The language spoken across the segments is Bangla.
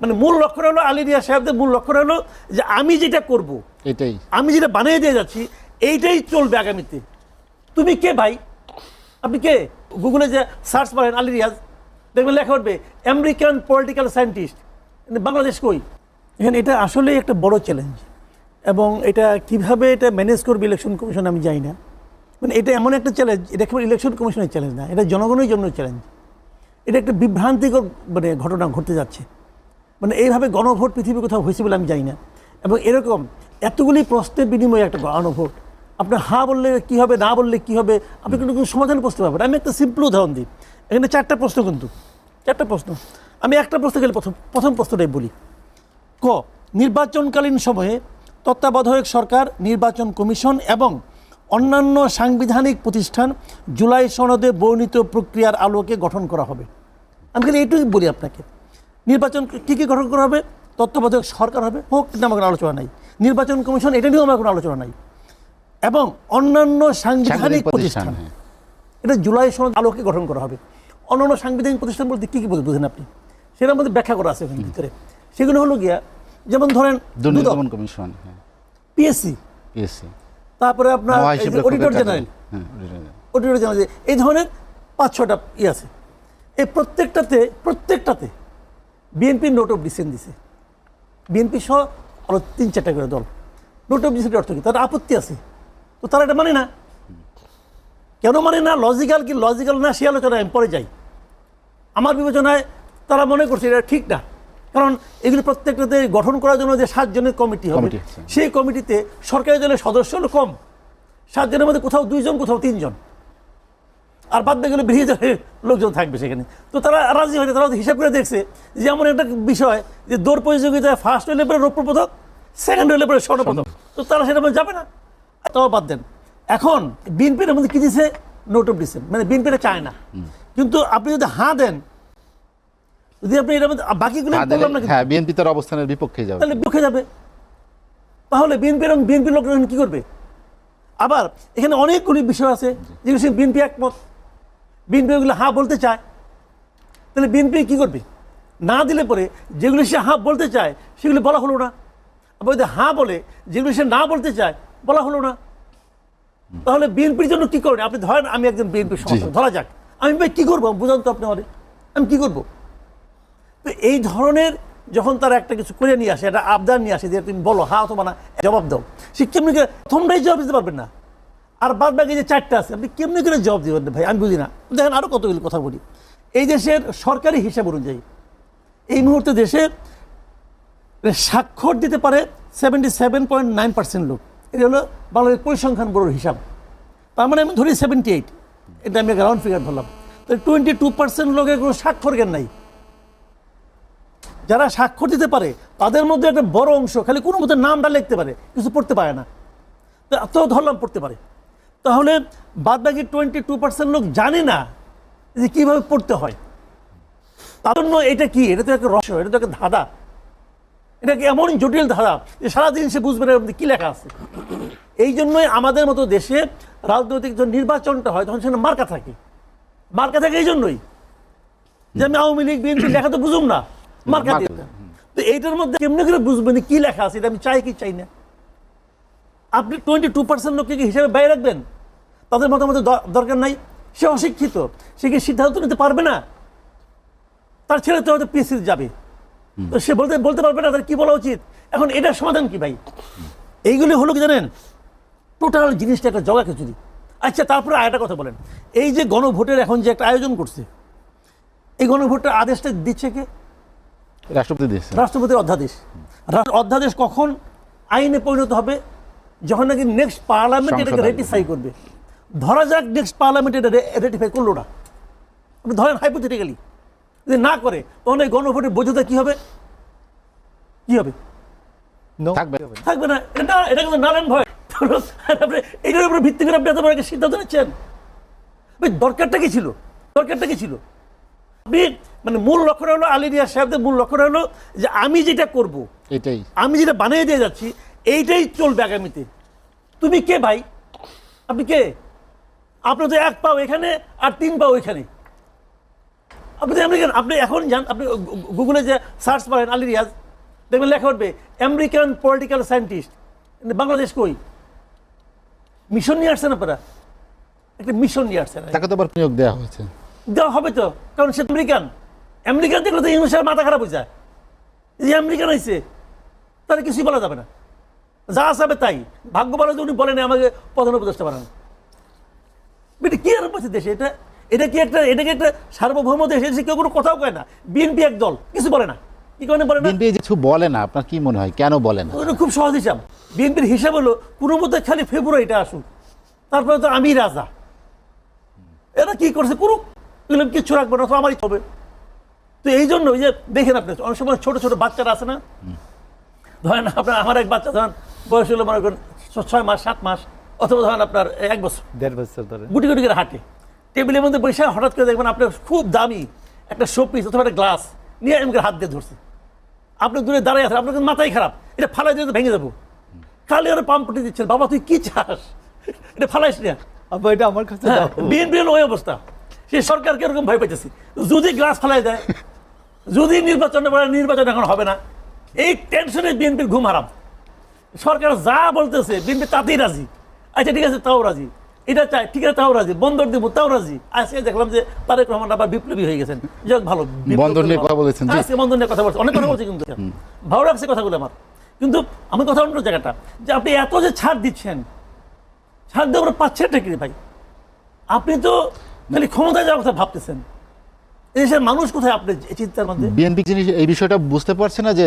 মানে মূল লক্ষ্য হলো আলী রিয়া সাহেবদের মূল লক্ষ্য হলো যে আমি যেটা করব এটাই। আমি যেটা বানিয়ে দিয়ে যাচ্ছি এইটাই চলবে আগামীতে। তুমি কে ভাই? আপনি কে? গুগলে যে সার্চ করেন আলী রিয়াজ দেখবেন লেখা উঠবে আমেরিকান পলিটিক্যাল সায়েন্টিস্ট। বাংলাদেশ কই? এখানে এটা আসলেই একটা বড় চ্যালেঞ্জ এবং এটা কীভাবে এটা ম্যানেজ করবে ইলেকশন কমিশন আমি জানি না। মানে এটা এমন একটা চ্যালেঞ্জ এটা কেবল ইলেকশন কমিশনের চ্যালেঞ্জ না এটা জনগণের জন্য চ্যালেঞ্জ এটা একটা বিভ্রান্তিকর মানে ঘটনা ঘটতে যাচ্ছে। মানে এইভাবে গণভোট পৃথিবী কোথাও হয়েছে বলে আমি জানি না। এবং এরকম এতগুলি প্রশ্নের বিনিময়ে একটা গণভোট। আপনার হা বললে কি হবে, না বললে কি হবে, আপনি কিন্তু কোনো সমাধান করতে পারবেন। আমি একটা সিম্পল উদাহরণ দিই। এখানে চারটা প্রশ্ন কিন্তু, চারটা প্রশ্ন। আমি একটা প্রশ্ন গেলে প্রথম প্রথম প্রশ্নটাই বলি। ক, নির্বাচনকালীন সময়ে তত্ত্বাবধায়ক সরকার, নির্বাচন কমিশন এবং অন্যান্য সাংবিধানিক প্রতিষ্ঠান জুলাই সনদে বর্ণিত প্রক্রিয়ার আলোকে গঠন করা হবে। আমি খালি এইটুকুই বলি আপনাকে। নির্বাচন কী কী গঠন করা হবে? তত্ত্বাবধায়ক সরকার হবে? হোক কিন্তু আমার কোনো আলোচনা নাই। নির্বাচন কমিশন এটা নিয়েও আমার কোনো আলোচনা নাই। এবং অন্যান্য সাংবিধানিক প্রতিষ্ঠান হ্যাঁ। এটা জুলাই সনদ আলোকে গঠন করা হবে। অন্যান্য সাংবিধানিক প্রতিষ্ঠান বলতে কী কী বুঝেন আপনি? সেটার মধ্যে ব্যাখ্যা করা আছে ভিতরে। সেগুলো হলো গিয়া যেমন ধরেন দুর্নীতি কমিশন হ্যাঁ। পিএসসি পিএসসি তারপরে আপনার অডিটর জেনারেল অডিটর জেনারেল এই ধরনের পাঁচ ছটা ই আছে। এই প্রত্যেকটাতে প্রত্যেকটাতে বিএনপির নোট অফ ডিসেন্ট দিছে। বিএনপি সহ আরও তিন চারটা করে দল। নোট অফ ডিসেন্টের অর্থ কি? তার আপত্তি আছে। তো তারা এটা মানে না। কেন মানে না? লজিক্যাল কি লজিক্যাল না সে আলোচনায় আমি পরে যাই। আমার বিবেচনায় তারা মনে করছে এটা ঠিক না। কারণ এগুলি প্রত্যেকটাতে গঠন করার জন্য যে সাতজনের কমিটি হবে সেই কমিটিতে সরকারি দলের সদস্য হলো কম। সাতজনের মধ্যে কোথাও দুইজন কোথাও তিনজন। আর বাদ বাকি বেরিয়ে যাবে লোকজন থাকবে সেখানে। তো তারা রাজি হয়েছে তারা হিসাব করে দেখছে যে এমন একটা বিষয় যে দৌড় প্রতিযোগিতায় ফার্স্ট হলে পরে রৌপ্য পদক সেকেন্ড হলে পরে স্বর্ণ পদক তো তারা সেটা যাবে না। তাও বাদ দেন। এখন বিএনপির মধ্যে কি দিছে? নোট অফ ডিসেন্ট মানে বিএনপিটা চায় না। কিন্তু আপনি যদি হাঁ দেন যদি আপনি এটার মধ্যে বাকিগুলো বললাম না হ্যাঁ বিএনপি তার অবস্থানের বিপক্ষে যাবে। তাহলে বিপক্ষে যাবে। তাহলে বিএনপি এবং বিএনপির লোকরা এখন কি করবে? আবার এখানে অনেকগুলি বিষয় আছে যেগুলো বিএনপি একমত। বিএনপি ওগুলো হ্যাঁ বলতে চায়। তাহলে বিএনপি কি করবে? না দিলে পরে যেগুলো সে হ্যাঁ বলতে চায় সেগুলো বলা হলো না। আবার যদি হ্যাঁ বলে যেগুলো সে না বলতে চায় বলা হলো না। তাহলে বিএনপির জন্য কি করবেন আপনি ধরেন আমি একজন বিএনপির সমর্থক ধরা যাক। আমি ভাই কী করব? বুঝান তো আপনি আমি কি করব? তো এই ধরনের যখন তারা একটা কিছু করে নিয়ে আসে একটা আবদার নিয়ে আসে যে তুমি বলো হ্যাঁ অথবা না জবাব দাও। সে কেমনি প্রথমটাই জবাব দিতে পারবেন না। আর বাদ বাকি যে চারটা আছে, আপনি কেমনি করে জবাব দিবেন ভাই? আমি বুঝি না। দেখেন আরও কতগুলো কথা বলি। এই দেশের সরকারি হিসাব অনুযায়ী, এই মুহূর্তে দেশে স্বাক্ষর দিতে পারে seventy seven point nine percent লোক। এটা হলো বাংলাদেশ পরিসংখ্যান বড়োর হিসাব। তার মানে আমি ধরি সেভেন্টি এইট এটা আমি রাউন্ড ফিগার ধরলাম। তো টোয়েন্টি টু পার্সেন্ট লোকের কোনো স্বাক্ষর জ্ঞান নাই। যারা স্বাক্ষর দিতে পারে, তাদের মধ্যে একটা বড় অংশ খালি কোনো মতো নামটা লিখতে পারে, কিছু পড়তে পারে না। তো ধরলাম পড়তে পারে। তাহলে বাদ বাকি টোয়েন্টি টু পার্সেন্ট লোক জানে না যে কীভাবে পড়তে হয়। তার জন্য এটা কি? এটা তো একটা রহস্য এটা তো একটা ধাঁধা। এটা কি এমন জটিল ধাঁধা যে সারাদিন সে বুঝবে না কী লেখা আছে? এই জন্যই আমাদের মতো দেশে রাজনৈতিক যখন নির্বাচনটা হয় তখন সেখানে মার্কা থাকে। মার্কা থাকে এই জন্যই। যে আমি আওয়ামী লীগ বিএনপি লেখা তো বুঝুম না মার্কা দিয়ে। তো এইটার মধ্যে কেমনি করে বুঝবেন কি লেখা আছে? এটা আমি চাই কি চাই না? আপনি টোয়েন্টি টু পার্সেন্ট লোককে কি হিসাবে বাইরে রাখবেন? তাদের মতামত দরকার নাই। সে অশিক্ষিত সে কি সিদ্ধান্ত নিতে পারবে না? তার ছেলে তো হয়তো পিএসসি যাবে। তো সে বলতে বলতে পারবে না তার কি বলা উচিত। এখন এটার সমাধান কি ভাই? এইগুলি হলো কি জানেন? টোটাল জিনিসটা একটা জগা খিচুড়ি আচ্ছা তারপরে আরেকটা কথা বলেন। এই যে গণভোটের এখন যে একটা আয়োজন করছে এই গণভোটের আদেশটা দিচ্ছে কে? রাষ্ট্রপতি দিয়েছে। রাষ্ট্রপতির অধ্যাদেশ। অধ্যাদেশ কখন? আইনে পরিণত হবে যখন নাকি নেক্সট পার্লামেন্ট এটাকে রেটিফাই করবে। ধরা যাক নেক্সট পার্লামেন্ট এটা রেটিফাই করল না আপনি ধরেন হাইপোথেটিক্যালি যদি না করে তখন এই গণভোটের বৈধতা কি হবে? কি হবে? থাকবে। থাকবে না। এটা এটা কিন্তু নারায়ণ ভয়। আপনি এটার উপরে ভিত্তি করে আপনি এত বড় একটা সিদ্ধান্ত নিচ্ছেন। দরকারটা কি ছিল? দরকারটা কি ছিল? আপনি মানে মূল লক্ষ্য হলো আলী রিয়া সাহেবদের মূল লক্ষ্য হলো যে আমি যেটা করব এটাই। আমি যেটা বানিয়ে দিয়ে যাচ্ছি এইটাই চলবে আগামীতে। তুমি কে ভাই? আপনি কে? আপনার তো এক পাও এখানে আর তিন পাও এখানে। আপনি তো আমেরিকান আপনি এখন যান আপনি গুগলে যে সার্চ করেন আলী রিয়াজ দেখবেন লেখা উঠবে আমেরিকান পলিটিক্যাল সায়েন্টিস্ট বাংলাদেশ কই? মিশন নিয়ে আসছেন আপনারা? একটা মিশন নিয়ে আসছেন। তাকে তো আবার নিয়োগ দেওয়া হয়েছে। দেওয়া হবে তো কারণ সে আমেরিকান। আমেরিকান দেখলে তো ইংলিশের মাথা খারাপ হয়ে যায়। যে আমেরিকান হয়েছে তাহলে কিছুই বলা যাবে না। যা আসবে তাই। ভাগ্য ভালো যে উনি বলেন আমাকে প্রধান উপদেষ্টা বানান এটা কি আর বলছে দেশে? এটা এটা কি একটা এটা কি একটা সার্বভৌম দেশ? এসে কেউ কোনো কথাও কয় না। বিএনপি এক দল কিছু বলে না। কি কারণে বলে না? বিএনপি কিছু বলে না আপনার কি মনে হয়? কেন বলে না? ওটা খুব সহজ হিসাব। বিএনপির হিসাব হলো কোনো মধ্যে খালি ফেব্রুয়ারিটা আসুক তারপরে তো আমি রাজা। এরা কি করছে? করুক এগুলো কিচ্ছু রাখব না তো আমারই হবে। তো এই জন্য ওই যে দেখেন আপনি অনেক সময় ছোটো ছোটো বাচ্চারা আছে না? ধরেন আপনার আমার এক বাচ্চা ধরেন বয়স হলো মনে করেন ছয় মাস সাত মাস। অথবা ধরেন আপনার এক বছর দেড় বছর ধরে। গুটি গুটি করে হাঁটে। টেবিলের মধ্যে বসে হঠাৎ করে দেখবেন আপনার খুব দামি একটা শোপিস অথবা একটা গ্লাস নিয়ে করে হাত দিয়ে ধরছে। আপনি দূরে দাঁড়িয়ে আছেন আপনার কিন্তু মাথায় খারাপ। এটা ফালাই দিয়ে ভেঙে যাব। খালি আর পাম্প পটে দিচ্ছেন। বাবা তুই কি চাস? এটা ফালাইস না। আব্বা এটা আমার কাছে দাও। বিএনপির ওই অবস্থা। সে সরকারকে এরকম ভয় পাইতেছে। যদি গ্লাস ফালাই দেয় যদি নির্বাচন নির্বাচন এখন হবে না এই টেনশনে বিএনপির ঘুম হারাম। সরকার যা বলতেছে বিএনপি তাতেই রাজি। আচ্ছা ঠিক আছে তাও রাজি। এটা চাই ঠিক আছে তাও রাজি। বন্দর দিব তাও রাজি। আজকে দেখলাম যে তারেক রহমান আবার বিপ্লবী হয়ে গেছেন। যাক ভালো। বন্দর নিয়ে কথা বলেছেন, আজকে বন্দর নিয়ে কথা বলছে। অনেক কথা বলছে কিন্তু ভালো লাগছে কথাগুলো আমার। কিন্তু আমি কথা অন্য জায়গাটা যে আপনি এত যে ছাড় দিচ্ছেন ছাড় দিয়ে আমরা পাচ্ছেনটা কি ভাই? আপনি তো খালি ক্ষমতায় যাওয়ার কথা ভাবতেছেন। এদেশের মানুষ কোথায় আপনি চিন্তার মধ্যে? বিএনপি জিনিস এই বিষয়টা বুঝতে পারছে না যে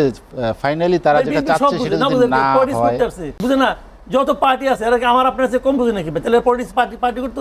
ফাইনালি তারা যেটা চাচ্ছে সেটা না হয়। বুঝে না যত পার্টি আছে এরা কি আমার আপনার কাছে কম বুঝে নাকি তাহলে পলিটিক্স পার্টি পার্টি করতো